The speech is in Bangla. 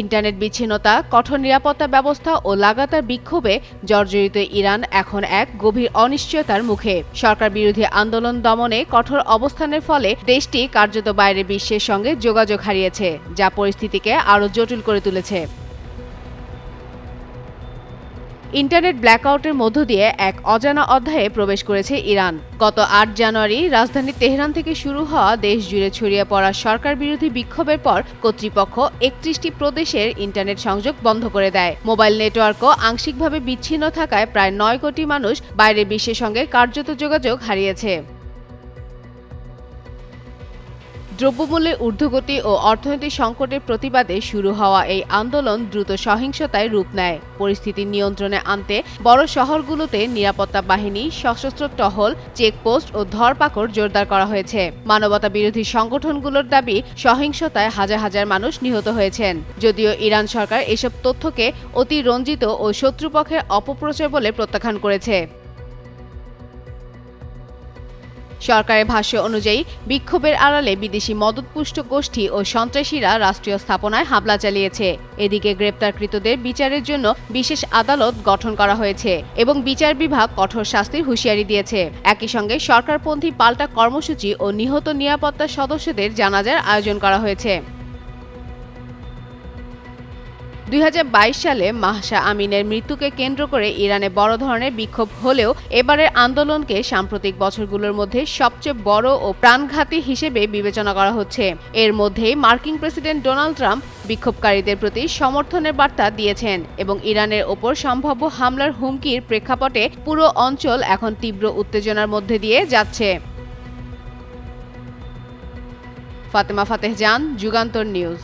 ইন্টারনেট বিচ্ছিন্নতা, কঠোর নিরাপত্তা ব্যবস্থা ও লাগাতার বিক্ষোভে জর্জরিত ইরান এখন এক গভীর অনিশ্চয়তার মুখে। সরকার বিরোধী আন্দোলন দমনে কঠোর অবস্থানের ফলে দেশটি কার্যত বাইরে বিশ্বের সঙ্গে যোগাযোগ হারিয়েছে, যা পরিস্থিতিকে আরও জটিল করে তুলেছে। ইন্টারনেট ব্ল্যাকআউটের মধ্য দিয়ে এক অজানা অধ্যায়ে প্রবেশ করেছে ইরান। গত আট জানুয়ারি রাজধানী তেহরান থেকে শুরু হওয়া দেশ জুড়ে ছড়িয়ে পড়া সরকার বিরোধী বিক্ষোভের পর কর্তৃপক্ষ একত্রিশটি প্রদেশের ইন্টারনেট সংযোগ বন্ধ করে দেয়। মোবাইল নেটওয়ার্কও আংশিকভাবে বিচ্ছিন্ন থাকায় প্রায় নয় কোটি মানুষ বাইরের বিশ্বের সঙ্গে কার্যত যোগাযোগ হারিয়েছে। দ্রব্যমূল্যের ঊর্ধ্বগতি ও অর্থনৈতিক সংকটের প্রতিবাদে শুরু হওয়া এই আন্দোলন দ্রুত সহিংসতায় রূপ নেয়। পরিস্থিতি নিয়ন্ত্রণে আনতে বড় শহরগুলোতে নিরাপত্তা বাহিনী, সশস্ত্র টহল, চেকপোস্ট ও ধরপাকড় জোরদার করা হয়েছে। মানবতা বিরোধী সংগঠনগুলোর দাবি, সহিংসতায় হাজার হাজার মানুষ নিহত হয়েছেন। যদিও ইরান সরকার এসব তথ্যকে অতি রঞ্জিত ও শত্রুপক্ষের অপপ্রচার বলে প্রত্যাখ্যান করেছে। সরকারের ভাষ্য অনুযায়ী, বিক্ষোভের আড়ালে বিদেশি মদতপুষ্ট গোষ্ঠী ও সন্ত্রাসীরা রাষ্ট্রীয় স্থাপনায় হামলা চালিয়েছে। এদিকে গ্রেপ্তারকৃতদের বিচারের জন্য বিশেষ আদালত গঠন করা হয়েছে এবং বিচার বিভাগ কঠোর শাস্তির হুঁশিয়ারি দিয়েছে। একই সঙ্গে সরকারপন্থী পাল্টা কর্মসূচি ও নিহত নিরাপত্তা সদস্যদের জানাজার আয়োজন করা হয়েছে। দুই হাজার বাইশ সালে মাহসা আমিনের মৃত্যুকে কেন্দ্র করে ইরানে বড় ধরনের বিক্ষোভ হলেও এবারের আন্দোলনকে সাম্প্রতিক বছরগুলোর মধ্যে সবচেয়ে বড় ও প্রাণঘাতী হিসেবে বিবেচনা করা হচ্ছে। এর মধ্যেই মার্কিন প্রেসিডেন্ট ডোনাল্ড ট্রাম্প বিক্ষোভকারীদের প্রতি সমর্থনের বার্তা দিয়েছেন এবং ইরানের ওপর সম্ভাব্য হামলার হুমকির প্রেক্ষাপটে পুরো অঞ্চল এখন তীব্র উত্তেজনার মধ্যে দিয়ে যাচ্ছে। ফাতেমা ফাতেহ জান, যুগান্তর নিউজ।